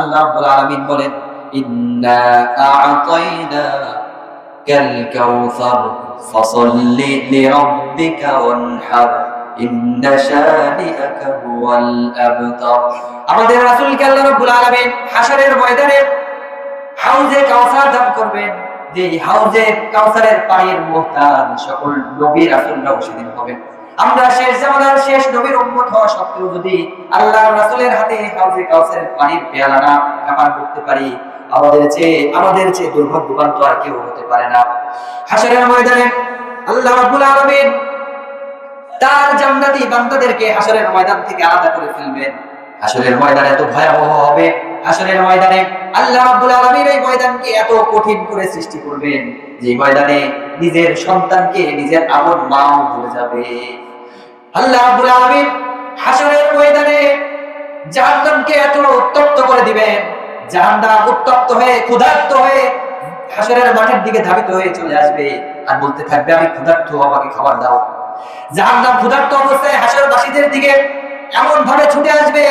আল্লাহ রাব্বুল আলামিন বলেন, ইন্না আ'তাইনাকাল কাউসার ফাসাল্লি লিরাব্বিকা ওয়ানহার, ইন্না শানিআকা আবতার আমাদের রাসূলকে আল্লাহ রাব্বুল আলামিন হাশরের ময়দানে হাউজে কাউসার দান করবেন যে হাউজে কাউসারের পানির মোহতাজ সকল নবী রাসূলরাও সেদিন হবেন। আমরা শেষ জামানার শেষ নবীর উম্মত হওয়া সত্ত্বেও যদি আল্লাহ রাসূলের হাতে হাউজে কাউসারের পানির পেয়ালাটা কাপান করতে পারি, আমাদের চেয়ে আমাদের চেয়ে দুর্ভাগ্যবান তো আর কেউ হতে পারে না। হাসরের ময়দানে আল্লাহ রাব্বুল আলামিন তার জান্নাতি বান্দাদেরকে হাসরের ময়দান থেকে আলাদা করে ফেলবেন। হাসরের ময়দান এত ভয়াবহ হবে। হাসরের ময়দানে আল্লাহ রাব্বুল আলামিন এই ময়দানকে এত কঠিন করে সৃষ্টি করবেন যে ময়দানে নিজের সন্তানকে নিজের আপন মাও ভুলে যাবে। আল্লাহ রাব্বুল হাসরের ময়দানে জাহান্নামকে এত উত্তপ্ত করে দিবেন। জাহান্নাম উত্তপ্ত হয়ে, ক্ষুধার্ত হয়ে হাসরের মাঠের দিকে ধাবিত হয়ে চলে আসবে। আর বলতে থাকবে, আমি ক্ষুধার্ত, আমাকে খাবার দাও। জাহান্নাম ক্ষুধার্ত অবস্থায় হাসরবাসীদের দিকে এমন ভাবে ছুটে আসবে।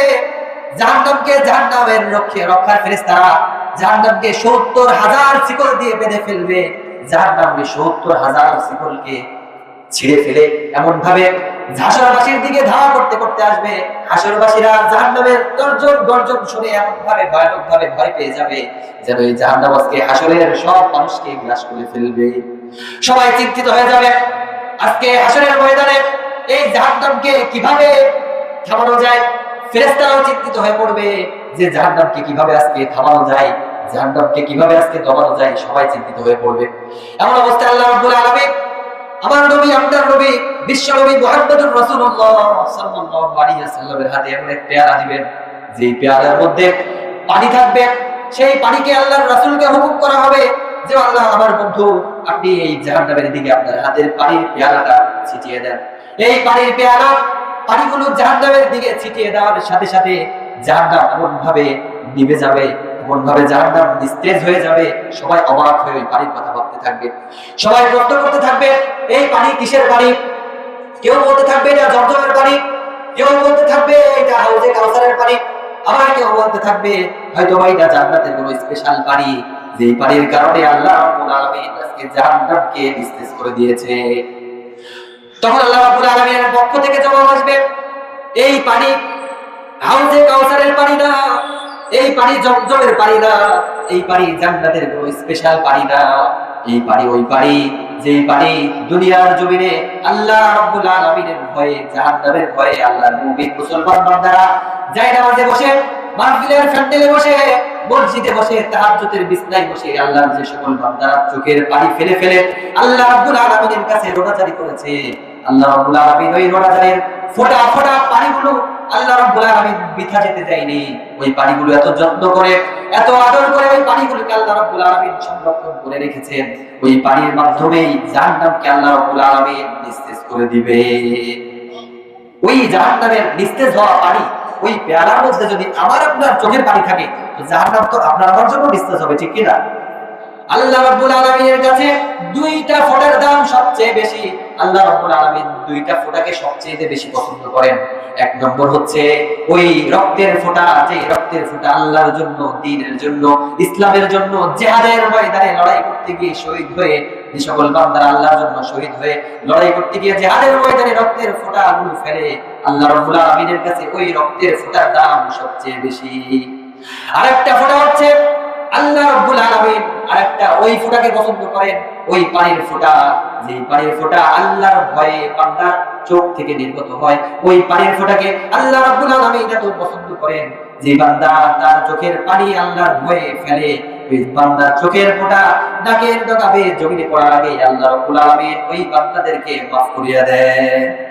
জাহান্নামকে জাহান্নামের রক্ষে, রক্ষার ফেরেশতারা জাহান্নামকে সত্তর হাজার শিকল দিয়ে বেঁধে ফেলবে। জাহান্নামকে সত্তর হাজার শিকলকে ছিঁড়ে ফেলে এমন ভাবে হাসরবাসীর দিকে ধাওয়া করতে করতে আসবে। হাসরবাসীরা জাহান্নামের তর্জন গর্জন শুনে এমন ভাবে ভয়ানক ভাবে ভয় পেয়ে যাবে যেন এই জাহান্নাম আজকে হাসরের সব মানুষকে গ্রাস করে ফেলবে। সবাই চিন্তিত হয়ে যাবে, আজকে হাসরের ময়দানে এই জাহান্নামকে কীভাবে থামানো যায়? ফেরেশতারাও চিন্তিত হয়ে পড়বে যে জাহান্নামকে কীভাবে আজকে থামানো যায়, জাহান্নামকে কীভাবে আজকে দমানো যায়, সবাই চিন্তিত হয়ে পড়বে। এমন অবস্থায় আল্লাহ রাব্বুল আলামিন আমার নবী, আপনার নবী, বিশ্ব নবী রাসূলুল্লাহ সাল্লাল্লাহু আলাইহি হাতে এমন এক পেয়ালা দিবেন যে পেয়ালার মধ্যে পানি থাকবে। সেই পানিকে আল্লাহর রাসূলকে হুকুম করা হবে যে, আল্লাহ, আমার বন্ধু, আপনি এই জাহান্নামের দিকে আপনার হাতের পানির পেয়ালাটা ছিটিয়ে দেন। এই পানির পেয়ালা পানিগুলো জাহান্নামের দিকে ছিটিয়ে দেওয়ার সাথে সাথে জাহান্নাম এমন ভাবে নিভে যাবে এমন ভাবে জাহান্নাম নিস্তেজ হয়ে যাবে। সবাই অবাক হয়ে পানির কথা ভাবতে থাকবে। সবাই প্রশ্ন করতে থাকবে এই পানি কিসের পানি কেউ বলতে থাকবে এটা জমজমের পানি কেউ বলতে থাকবে এটা হাউজে কাউসারের পানি আবার কেউ বলতে থাকবে হয়তো বা এটা জান্নাতের কোনো স্পেশাল পানি যে পানির কারণে আল্লাহ রাব্বুল আলামিন আজকে জাহান্নামকে নিস্তেজ করে দিয়েছে। তখন আল্লাহ রাব্বুল আলামিনের পক্ষ থেকে জবাব আসবে, এই পানি হাউজে কাউসারের পানি না। এই পানি জমজমের পানি না, এই পানি জান্নাতের কোনো স্পেশাল পানি না। এই পানি ওই পানি যে পানি দুনিয়ার জমিনে আল্লাহ রাব্বুল আলামিনের ভয়ে, জাহান্নামের ভয়ে আল্লাহর মুমিন মুসলমান বান্দারা যায় নামাজে বসে, মাহফিলের ফ্যান্ডেলে বসে, মসজিদে বসে, তাহাজ্জুদের বিছনায় বসে আল্লাহর যে সকল বান্দারা চোখের পানি ফেলে ফেলে আল্লাহ রাব্বুল আলামিনের কাছে রোনাজারি করেছে। আল্লাহ রাব্বুল আলামিন ওই রোনাজারির ফোঁটা ফোঁটা পানিগুলো আল্লাহ রাব্বুল আলামিন বৃথা যেতে দেয়নি। ওই পানিগুলো এত যত্ন করে, এত আদর করে ওই পানিগুলোকে আল্লাহ রাব্বুল সংরক্ষণ করে রেখেছেন। ওই পানির জাহান্নামকে আল্লাহ রাব্বুল নিস্তেজ করে দিবে। ওই জাহান্নামের নিস্তেজ হওয়া পানি, ওই পেয়ালার মধ্যে যদি আমার আপনার চোখের পানি থাকে, তো জাহান্নাম তো আপনার আমার জন্য নিস্তেজ হবে, ঠিক কিনা? আল্লাহ রাব্বুল আলামিনের কাছে দুইটা ফোঁটার দাম সবচেয়ে বেশি। আল্লাহ রাব্বুল আলামিন দুইটা সবচেয়ে বেশি পছন্দ করেন। এক নম্বর হচ্ছে ওই রক্তের যে রক্তের আল্লাহর জন্য দ্বীনের জন্য, ইসলামের জন্য, জিহাদের ময়দানে লড়াই করতে গিয়ে শহীদ হয়ে, যে সকল বান্দারা আল্লাহর জন্য শহীদ হয়ে লড়াই করতে গিয়ে জিহাদের ময়দানে রক্তের ফোঁটা গুলো ফেলে, আল্লাহ রাব্বুল আলামিনের কাছে ওই রক্তের ফোঁটার দাম সবচেয়ে বেশি। আরেকটা ফোঁটা হচ্ছে আল্লাহ রাব্বুল আলামিন আরেকটা, ওই ফোঁটাকে পছন্দ করেন, ওই পানির ফোঁটা। যে পানির ফোঁটা আল্লাহর ভয়ে চোখ থেকে নির্গত হয়, ওই পানির আল্লাহ রাব্বুল আলামিন এত পছন্দ করেন যে বান্দা তার চোখের পানি আল্লাহর ভয়ে ফেলে। ওই বান্দার চোখের ফোঁটা নাকের ডগাবে জমিনে পড়ার আগে আল্লাহ রাব্বুল আলামিন ওই বান্দাদেরকে মাফ করিয়া দেয়